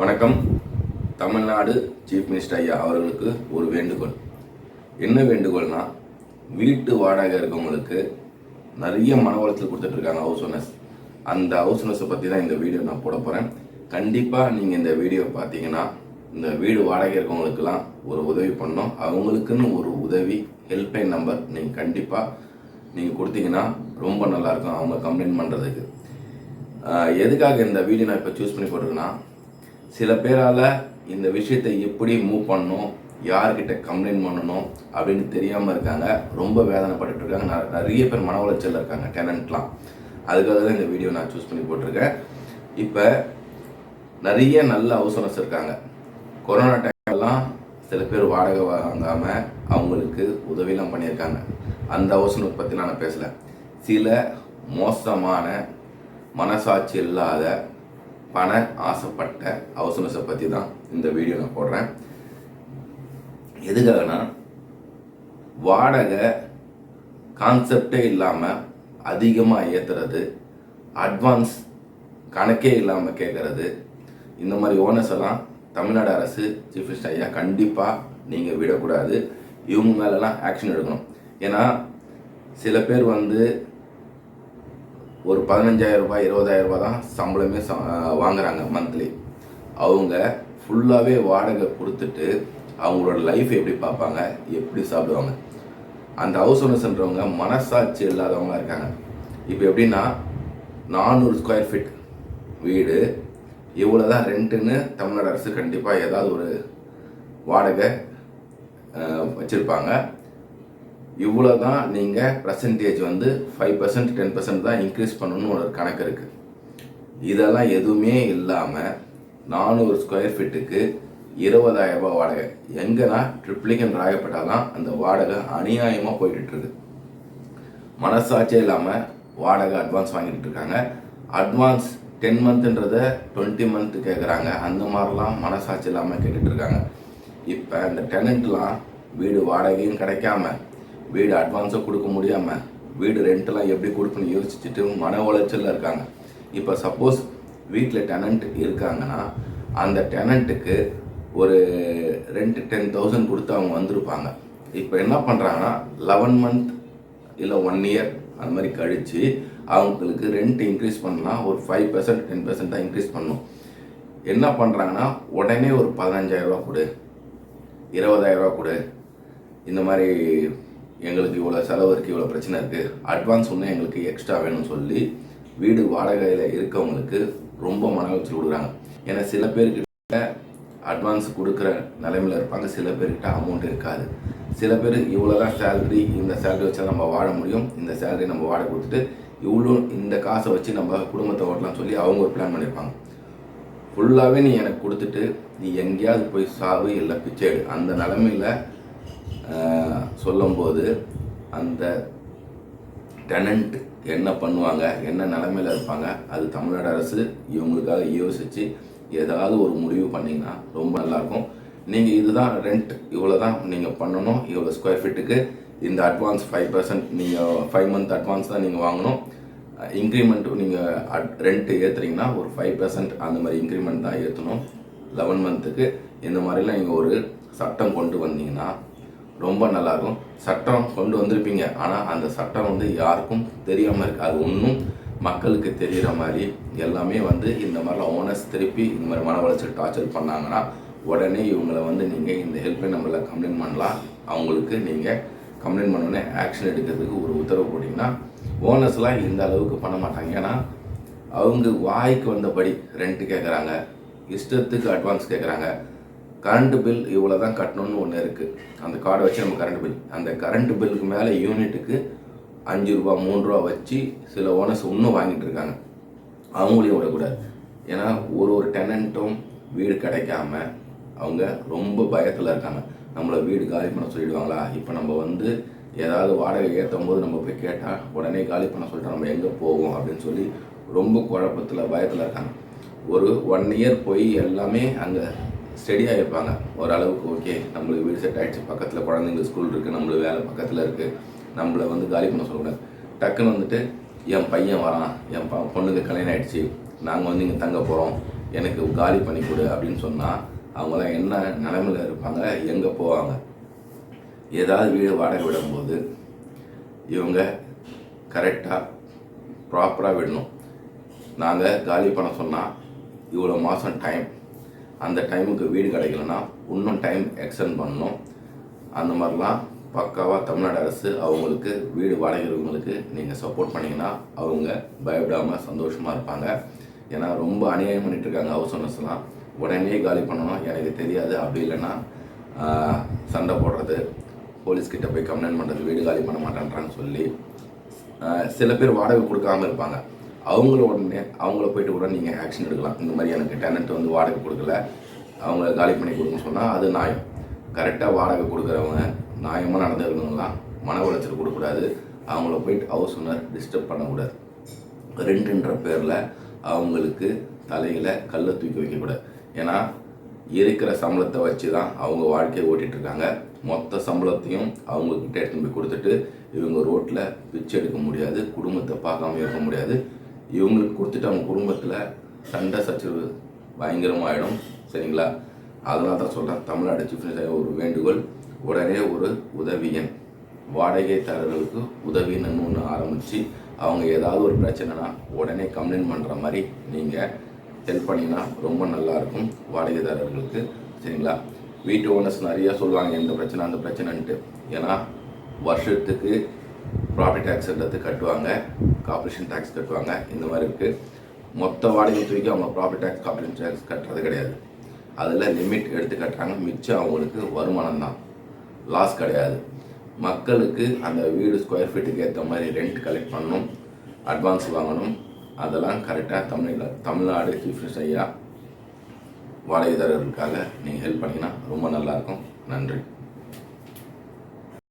வணக்கம். Tamil Nadu chief minister ஐயா அவர்களுக்கு ஒரு வேண்டுகோள். என்ன வேண்டுகோள்னா வீட்டு வாடகை இருக்கவங்களுக்கு நிறைய மன கொடுத்துட்ருக்காங்க ஹவுஸ் ஓனர்ஸ் அந்த ஹவுஸ் ஓனர்ஸை பற்றி தான் இந்த வீடியோ நான் போட போகிறேன் கண்டிப்பாக நீங்கள் இந்த வீடியோ பார்த்தீங்கன்னா இந்த வீடு வாடகை இருக்கவங்களுக்கெல்லாம் ஒரு உதவி பண்ணோம் அவங்களுக்குன்னு ஒரு உதவி ஹெல்ப்லைன் நம்பர் நீங்கள் கண்டிப்பாக நீங்கள் கொடுத்தீங்கன்னா ரொம்ப நல்லாயிருக்கும் அவங்க கம்ப்ளைண்ட் பண்ணுறதுக்கு எதுக்காக இந்த வீடியோ நான் இப்போ சூஸ் பண்ணி போட்டிருக்கேன்னா சில பேரால் இந்த விஷயத்தை எப்படி மூவ் பண்ணணும் யார்கிட்ட கம்ப்ளைண்ட் பண்ணணும் அப்படின்னு தெரியாமல் இருக்காங்க. ரொம்ப வேதனைப்பட்டு இருக்காங்க. ந- நிறைய பேர் மன உளைச்சல் இருக்காங்க டேலண்ட்லாம் அதுக்காக தான் இந்த வீடியோ நான் சூஸ் பண்ணி போட்டிருக்கேன். இப்போ நிறைய நல்ல ஹவுஸ் இருக்காங்க. கொரோனா டைம்லாம் சில பேர் வாடகை வாங்காமல் அவங்களுக்கு உதவிலாம் பண்ணியிருக்காங்க. அந்த ஹவுஸ் ஓனர் பற்றி நான் பேசல. சில மோசமான மனசாட்சி இல்லாத பண ஆசைப்பட்ட ஹவுஸ் பற்றி தான் இந்த வீடியோ நான் போடுறேன். எதுக்காகனா வாடகை கான்செப்டே இல்லாமல் அதிகமாக ஏற்றுறது அட்வான்ஸ் கணக்கே இல்லாமல் கேட்குறது இந்த மாதிரி ஓனர்ஸ் எல்லாம் தமிழ்நாடு அரசு சீஃப் மினிஸ்டர் ஐயா கண்டிப்பாக நீங்கள் விடக்கூடாது. இவங்க மேலெல்லாம் ஆக்ஷன் எடுக்கணும். ஏன்னா சில பேர் வந்து ஒரு பதினஞ்சாயிரம் ரூபாய் இருபதாயிரம் ரூபாய் தான் சம்பளமே வாங்குறாங்க மந்த்லி அவங்க ஃபுல்லாகவே வாடகை கொடுத்துட்டு அவங்களோட லைஃப் எப்படி பார்ப்பாங்க எப்படி சாப்பிடுவாங்க. அந்த ஹவுஸ் ஓனர்ஸ்ன்றவங்க மனசாட்சி இல்லாதவங்களாக இருக்காங்க. இப்போ எப்படின்னா நானூறு ஸ்கொயர் ஃபீட் வீடு இவ்வளோ தான் ரெண்ட்டுன்னு தமிழ்நாடு அரசு கண்டிப்பாக ஏதாவது ஒரு வாடகை வச்சுருப்பாங்க. இவ்வளோ தான் நீங்கள் பர்சன்டேஜ் வந்து ஃபைவ் பர்சன்ட் டென் பர்சன்ட் தான் இன்க்ரீஸ் பண்ணணும்னு ஒரு கணக்கு இருக்குது இதெல்லாம் எதுவுமே இல்லாமல் நானூறு ஸ்கொயர் ஃபீட்டுக்கு இருபதாயிரம் ரூபாய் வாடகை. எங்கன்னா ட்ரிப்ளிகன் ராயப்பட்டால்தான் அந்த வாடகை அநியாயமாக போய்கிட்டு மனசாட்சியே இல்லாமல் வாடகை அட்வான்ஸ் வாங்கிட்டு இருக்காங்க. அட்வான்ஸ் டென் மந்த்ன்றத டுவெண்ட்டி மந்த் கேட்குறாங்க அந்த மாதிரிலாம் மனசாட்சி இல்லாமல் கேட்டுட்ருக்காங்க இப்போ இந்த டெனண்ட்லாம் வீடு வாடகையும் கிடைக்காம வீடு அட்வான்ஸாக கொடுக்க முடியாமல் வீடு ரெண்ட்டெல்லாம் எப்படி கொடுக்கணும்னு யோசிச்சுட்டு மன உளைச்சலில் இருக்காங்க. இப்போ சப்போஸ் வீட்டில் டெனண்ட் இருக்காங்கன்னா அந்த டெனண்ட்டுக்கு ஒரு ரெண்ட் டென் தௌசண்ட் கொடுத்து அவங்க வந்திருப்பாங்க. இப்போ என்ன பண்ணுறாங்கன்னா லெவன் மந்த் இல்லை ஒன் இயர் அந்த மாதிரி கழித்து அவங்களுக்கு ரெண்ட் இன்க்ரீஸ் பண்ணலாம் ஒரு ஃபைவ் பர்சன்ட் டென் பர்சன்ட் தான் இன்க்ரீஸ் பண்ணணும் என்ன பண்ணுறாங்கன்னா உடனே ஒரு பதினஞ்சாயிரரூவா கொடு இருபதாயிரரூவா கொடு. இந்த மாதிரி எங்களுக்கு இவ்வளோ செலவு இருக்குது இவ்வளோ பிரச்சனை இருக்குது அட்வான்ஸ் ஒன்று எங்களுக்கு எக்ஸ்ட்ரா வேணும்னு சொல்லி வீடு வாடகையில் இருக்கவங்களுக்கு ரொம்ப மன உளைச்சல் கொடுக்குறாங்க. ஏன்னா சில பேர்கிட்ட அட்வான்ஸ் கொடுக்குற நிலைமையில் இருப்பாங்க சில பேர்கிட்ட அமௌண்ட் இருக்காது. சில பேர் இவ்வளோ தான் சேலரி இந்த சேலரி வச்சா நம்ம வாழ முடியும் இந்த சேலரி நம்ம வாடகை கொடுத்துட்டு இவ்வளோ இந்த காசை வச்சு நம்ம குடும்பத்தை ஓட்டலாம் சொல்லி அவங்க ஒரு பிளான் பண்ணியிருப்பாங்க ஃபுல்லாகவே நீ எனக்கு கொடுத்துட்டு நீ எங்கேயாவது போய் சாவு இல்லை பிச்சை எடு. அந்த நிலமையில சொல்லும்போது அந்த டெனண்ட் என்ன பண்ணுவாங்க என்ன நிலமையில இருப்பாங்க அது தமிழ்நாடு அரசு இவங்களுக்காக யோசித்து ஏதாவது ஒரு முடிவு பண்ணிங்கன்னா ரொம்ப நல்லாயிருக்கும். நீங்கள் இதுதான் ரெண்ட் இவ்வளோ தான் நீங்கள் பண்ணணும் இவ்வளோ ஸ்கொயர் ஃபீட்டுக்கு இந்த அட்வான்ஸ் ஃபைவ் பர்சன்ட் நீங்கள் ஃபைவ் மந்த் அட்வான்ஸ் தான் நீங்கள் வாங்கணும். இன்க்ரிமெண்ட் நீங்கள் அட் ரெண்ட்டு ஏற்றுறீங்கன்னா ஒரு ஃபைவ் பர்சன்ட் அந்த மாதிரி இன்க்ரிமெண்ட் தான் ஏற்றணும் லெவன் மந்த்துக்கு இந்த மாதிரிலாம் நீங்கள் ஒரு சட்டம் கொண்டு வந்தீங்கன்னா ரொம்ப நல்லாயிருக்கும் சட்டம் கொண்டு வந்திருப்பீங்க. ஆனால் அந்த சட்டம் வந்து யாருக்கும் தெரியாமல் இருக்குது அது ஒன்றும் மக்களுக்கு தெரிகிற மாதிரி எல்லாமே வந்து இந்த மாதிரிலாம் ஓனர்ஸ் திருப்பி இந்த மாதிரி மன வளர்ச்சி டார்ச்சர் பண்ணாங்கன்னா உடனே இவங்களை வந்து நீங்கள் இந்த ஹெல்ப்லைன் நம்பரில் கம்ப்ளைண்ட் பண்ணலாம். அவங்களுக்கு நீங்கள் கம்ப்ளைண்ட் பண்ணோடனே ஆக்ஷன் எடுக்கிறதுக்கு ஒரு உத்தரவு போட்டிங்கன்னா ஓனர்ஸ்லாம் இந்த அளவுக்கு பண்ண மாட்டாங்க. ஏன்னா அவங்க வாய்க்கு வந்தபடி ரெண்ட் கேட்குறாங்க இஷ்டத்துக்கு அட்வான்ஸ் கேட்குறாங்க கரண்ட் பில் இவ்வளோ தான் கட்டணும்னு ஒன்று இருக்குது அந்த கார்டை வச்சு நம்ம கரண்ட் பில் அந்த கரண்ட் பில்லுக்கு மேலே யூனிட்டுக்கு அஞ்சு ரூபா மூணு ரூபா வச்சு சில ஓனர்ஸ் இன்னும் வாங்கிட்டு இருக்காங்க. அவங்களையும் விடக்கூடாது. ஏன்னா ஒரு ஒரு டெனண்ட்டும் வீடு கிடைக்காம அவங்க ரொம்ப பயத்தில் இருக்காங்க. நம்மளை வீடு காலி பண்ண சொல்லிடுவாங்களா? இப்போ நம்ம வந்து ஏதாவது வாடகை ஏற்றும் போது நம்ம போய் கேட்டால் உடனே காலி பண்ண சொல்லிட்டு நம்ம எங்கே போவோம் அப்படின்னு சொல்லி ரொம்ப குழப்பத்தில் பயத்தில் இருக்காங்க. ஒரு ஒன் இயர் போய் எல்லாமே அங்கே ஸ்டெடியாக இருப்பாங்க. ஓரளவுக்கு ஓகே நம்மளுக்கு வீடு செட் ஆகிடுச்சு பக்கத்தில் குழந்தைங்க ஸ்கூல் இருக்குது நம்மளுக்கு வேலை பக்கத்தில் இருக்குது நம்மளை வந்து காலி பண்ண சொல்லக்கூடாது டக்குன்னு வந்துட்டு என் பையன் வரான். என் ப பொண்ணுக்கு கல்யாணம் ஆகிடுச்சு நாங்கள் வந்து இங்கே தங்க போகிறோம் எனக்கு காலி பண்ணி கொடு அப்படின்னு சொன்னால் அவங்களாம் என்ன நிலைமையில் இருப்பாங்க? எங்கே போவாங்க? ஏதாவது வீடு வாடகை விடும்போது இவங்க கரெக்டாக ப்ராப்பராக விடணும். நாங்கள் காலி பண்ண சொன்னால் இவ்வளோ மாதம் டைம் அந்த டைமுக்கு வீடு கிடைக்கலன்னா இன்னும் டைம் எக்ஸ்டெண்ட் பண்ணணும். அந்த மாதிரிலாம் பக்காவாக தமிழ்நாடு அரசு அவங்களுக்கு வீடு வாடகைகளுக்கு நீங்கள் சப்போர்ட் பண்ணிங்கன்னா அவங்க பயப்படாமல் சந்தோஷமாக இருப்பாங்க. ஏன்னா ரொம்ப அநியாயம் பண்ணிட்டு இருக்காங்க ஹவுஸ் ஓனர்ஸ்லாம் உடனே காலி பண்ணணும் எனக்கு தெரியாது. அப்படி இல்லைன்னா சண்டை போடுறது போலீஸ்கிட்ட போய் கம்ப்ளைண்ட் பண்ணுறது வீடு காலி பண்ண மாட்டேன்றான்னு சொல்லி சில பேர் வாடகை கொடுக்காம இருப்பாங்க. அவங்கள உடனே அவங்கள போயிட்டு கூட நீங்கள் ஆக்ஷன் எடுக்கலாம். இந்த மாதிரி எனக்கு டெனண்ட் வந்து வாடகை கொடுக்கல. அவங்கள காலி பண்ணி கொடுங்கன்னு சொன்னால் அது நியாயம். கரெக்டாக வாடகை கொடுக்குறவங்க நியாயமாக நடந்துருக்கணுங்களாம் மன உளைச்சல் கொடுக்கக்கூடாது. அவங்கள போயிட்டு ஹவுஸ் ஓனர் டிஸ்டர்ப் பண்ணக்கூடாது. ரெண்டுன்ற பேரில் அவங்களுக்கு தலையில் கல்லை தூக்கி வைக்கக்கூடாது ஏன்னா இருக்கிற சம்பளத்தை வச்சு தான் அவங்க வாழ்க்கையை ஓட்டிகிட்ருக்காங்க இருக்காங்க. மொத்த சம்பளத்தையும் அவங்கக்கிட்ட எடுத்துன்னு போய் கொடுத்துட்டு இவங்க ரோட்டில் பிச்சை எடுக்க முடியாது குடும்பத்தை பார்க்காம இருக்க முடியாது. இவங்களுக்கு கொடுத்துட்டு அவங்க குடும்பத்தில் சண்டை சச்சரவு பயங்கரமாயிடும் சரிங்களா? அதனால தான் சொல்கிறேன் தமிழ்நாடு சீஃப் மினிஸ்டர் ஒரு வேண்டுகோள் உடனே ஒரு உதவியன் வாடகைதாரர்களுக்கு உதவின்னு ஒன்று ஆரம்பித்து அவங்க ஏதாவது ஒரு பிரச்சனைனா உடனே கம்ப்ளைண்ட் பண்ணுற மாதிரி நீங்கள் ஹெல்ப் பண்ணிங்கன்னா ரொம்ப நல்லாயிருக்கும் வாடகைதாரர்களுக்கு சரிங்களா? வீட்டு ஓனர்ஸ் நிறையா சொல்லுவாங்க இந்த பிரச்சனை அந்த பிரச்சனைன்ட்டு ஏன்னா வருஷத்துக்கு ப்ராப்பர்ட்டி எடுத்து கட்டுவாங்க. கார்பரேஷன் டேக்ஸ் கட்டுவாங்க. இந்த மாதிரி இருக்குது மொத்த வாடகை தூக்கி அவங்க ப்ராப்பர்ட்டி டேக்ஸ் கார்பரேஷன் டேக்ஸ் கட்டுறது கிடையாது. அதில் லிமிட் எடுத்து கட்டுறாங்க. மிச்சம் அவங்களுக்கு வருமானம் தான். லாஸ் கிடையாது. மக்களுக்கு அந்த வீடு ஸ்கொயர் ஃபீட்டுக்கு ஏற்ற மாதிரி ரெண்ட் கலெக்ட் பண்ணணும். அட்வான்ஸ் வாங்கணும். அதெல்லாம் கரெக்டாக தமிழ்நாடு தமிழ்நாடு சீஃப் மினிஸ்டர் ஐயா வாடகைதாரர்களுக்காக நீங்கள் ஹெல்ப் பண்ணிங்கன்னா ரொம்ப நல்லாயிருக்கும் நன்றி.